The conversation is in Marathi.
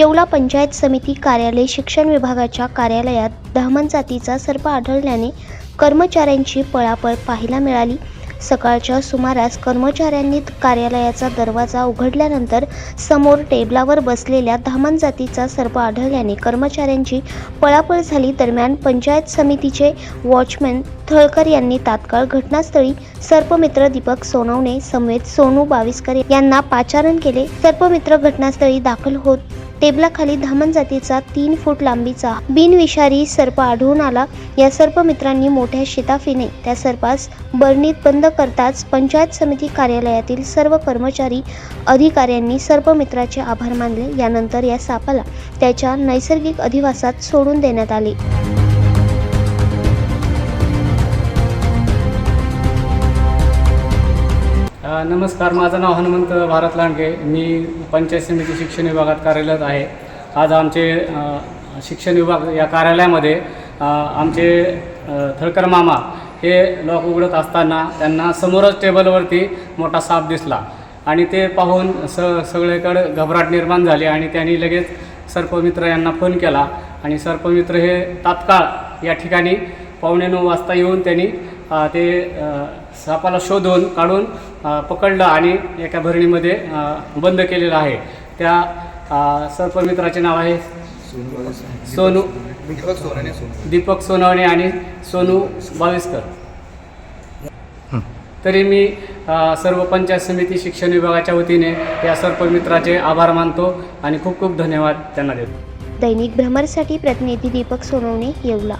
येवला पंचायत समिती कार्यालय शिक्षण विभागाच्या कार्यालयात दहमन जातीचा सर्प आढळल्याने कर्मचाऱ्यांची पळापळ पाहायला मिळाली. सकाळच्या सुमारास कर्मचाऱ्यांनी कार्यालयाचा दरवाजा उघडल्यानंतर समोर टेबलावर बसलेल्या धामण जातीचा सर्प आढळल्याने कर्मचाऱ्यांची पळापळ झाली. दरम्यान पंचायत समितीचे वॉचमॅन थळकर यांनी तात्काळ घटनास्थळी सर्पमित्र दीपक सोनवणे समेत सोनू बाविस्कर यांना पाचारण केले. सर्पमित्र घटनास्थळी दाखल होत टेबलाखाली धामण जातीचा तीन फूट लांबीचा बिनविषारी सर्प आढळून आला. या सर्प मित्रांनी मोठ्या शिताफीने त्या सर्पास बरणीत बंद करताच पंचायत समिती कार्यालयातील सर्व कर्मचारी अधिकाऱ्यांनी सर्पमित्राचे आभार मानले. यानंतर या सापाला त्याच्या नैसर्गिक अधिवासात सोडून देण्यात आले. नमस्कार माझं नाव हनुमंत भारत लांडगे. मी पंचायत समिती शिक्षण विभागात कार्यरत आहे. आज आमचे शिक्षण विभाग या कार्यालयामध्ये आमचे थळकर मामा हे लॉक उघडत असताना त्यांना समोरच टेबलवरती मोठा साप दिसला आणि ते पाहून स सगळीकडे घबराट निर्माण झाली आणि त्यांनी लगेच सर्पमित्र यांना फोन केला आणि सर्पमित्र हे तात्काळ या ठिकाणी पावणे नऊ वाजता येऊन त्यांनी ते सापाला शोधून काढून पकडलं आणि एका भरणीमध्ये बंद केलेलं आहे. त्या सर्पमित्राचे नाव आहे सोनू दीपक सोनाने सोनू. दीपक सोनवणे आणि सोनू बाविस्कर. तरी मी सर्व पंचायत समिती शिक्षण विभागाच्या वतीने या सर्पमित्राचे आभार मानतो आणि खूप खूप धन्यवाद त्यांना देतो. दैनिक भ्रमरसाठी प्रतिनिधी दीपक सोनवणे येवला.